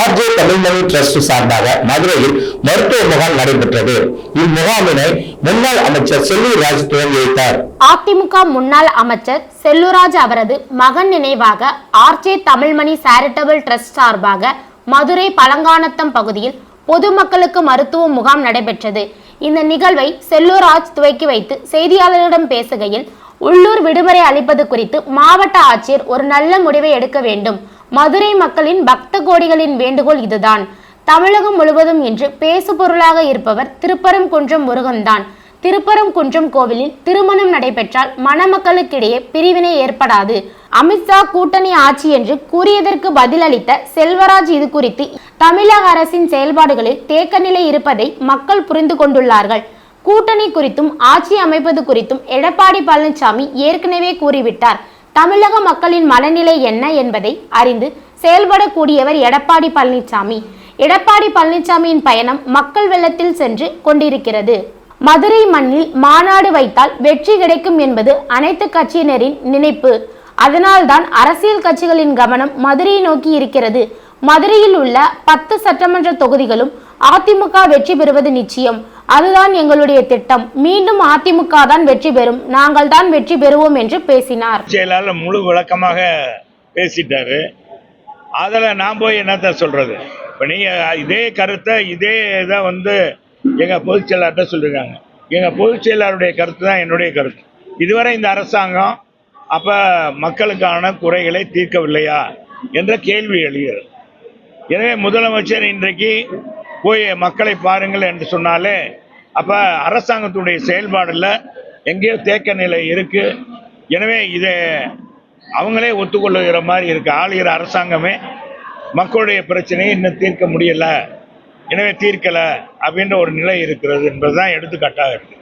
RJ Tamilmani trust சார்பாக மதுரையில் மருத்துவ முகாம் நடைபெற்றது. இம்முகாமினை முன்னாள் அமைச்சர் செல்லூர்ராஜ் துவங்கி வைத்தார். அதிமுக முன்னாள் அமைச்சர் செல்லூர்ராஜ் அவரது மகன் நினைவாக ஆர்ஜே தமிழ்மணி சேரிட்டபிள் டிரஸ்ட் சார்பாக மதுரை பழங்கானத்தம் பகுதியில் பொதுமக்களுக்கு மருத்துவ முகாம் நடைபெற்றது. இந்த நிகழ்வை செல்லூர்ராஜ் துவக்கி வைத்து செய்தியாளர்களிடம் பேசுகையில் உள்ளூர் விடுமுறை அளிப்பது குறித்து மாவட்ட ஆட்சியர் ஒரு நல்ல முடிவை எடுக்க வேண்டும். மதுரை மக்களின் பக்த கோடிகளின் வேண்டுகோள் இதுதான். தமிழகம் முழுவதும் இன்று பேசுபொருளாக இருப்பவர் திருப்பரங்குன்றம் முருகன்தான். திருப்பரங்குன்றம் கோவிலில் திருமணம் நடைபெற்றால் மணமக்களுக்கிடையே பிரிவினை ஏற்படாது. அமித்ஷா கூட்டணி ஆட்சி என்று கூறியதற்கு பதிலளித்த செல்வராஜ் இது குறித்து தமிழக அரசின் செயல்பாடுகளில் தேக்க நிலை இருப்பதை மக்கள் புரிந்து கொண்டுள்ளார்கள். கூட்டணி குறித்தும் ஆட்சி அமைப்பது குறித்தும் எடப்பாடி பழனிசாமி ஏற்கனவே கூறிவிட்டார். தமிழக மக்களின் மனநிலை என்ன என்பதை அறிந்து செயல்படக்கூடியவர் எடப்பாடி பழனிசாமி எடப்பாடி பழனிசாமியின் பயணம் மக்கள் வெள்ளத்தில் சென்று கொண்டிருக்கிறது. மதுரை மண்ணில் மாநாடு வைத்தால் வெற்றி கிடைக்கும் என்பது அனைத்து கட்சியினரின் நினைப்பு. அதனால்தான் அரசியல் கட்சிகளின் கவனம் மதுரையை நோக்கி இருக்கிறது. மதுரையில் உள்ள பத்து சட்டமன்ற தொகுதிகளும் அதிமுக வெற்றி பெறுவது நிச்சயம். அதுதான் எங்களுடைய திட்டம். மீண்டும் அதிமுக தான் வெற்றி பெறும். நாங்கள் தான் வெற்றி பெறுவோம் என்று பேசினார். செயலாளர் முழு விளக்கமாக பேசிட்டாரு. அதில் நான் போய் என்னத்த சொல்றது? இப்போ நீங்கள் இதே கருத்தை இதே இதை வந்து எங்கள் பொதுச் செயலாளர்கிட்ட சொல்லியிருக்காங்க எங்கள் பொதுச் செயலாளருடைய கருத்து தான் என்னுடைய கருத்து. இதுவரை இந்த அரசாங்கம் அப்போ மக்களுக்கான குறைகளை தீர்க்கவில்லையா என்ற கேள்வி எழுகிறது. எனவே முதலமைச்சர் இன்றைக்கு போய் மக்களை பாருங்கள் என்று சொன்னாலே அப்போ அரசாங்கத்துடைய செயல்பாடில் எங்கேயோ தேக்க நிலை இருக்குது எனவே இதை அவங்களே ஒத்துக்கொள்ளுகிற மாதிரி இருக்குது ஆளுகிற அரசாங்கமே மக்களுடைய பிரச்சனையை இன்னும் தீர்க்க முடியலை. எனவே தீர்க்கலை அப்படின்ற ஒரு நிலை இருக்கிறது என்பதுதான் எடுத்துக்காட்டாக இருக்குது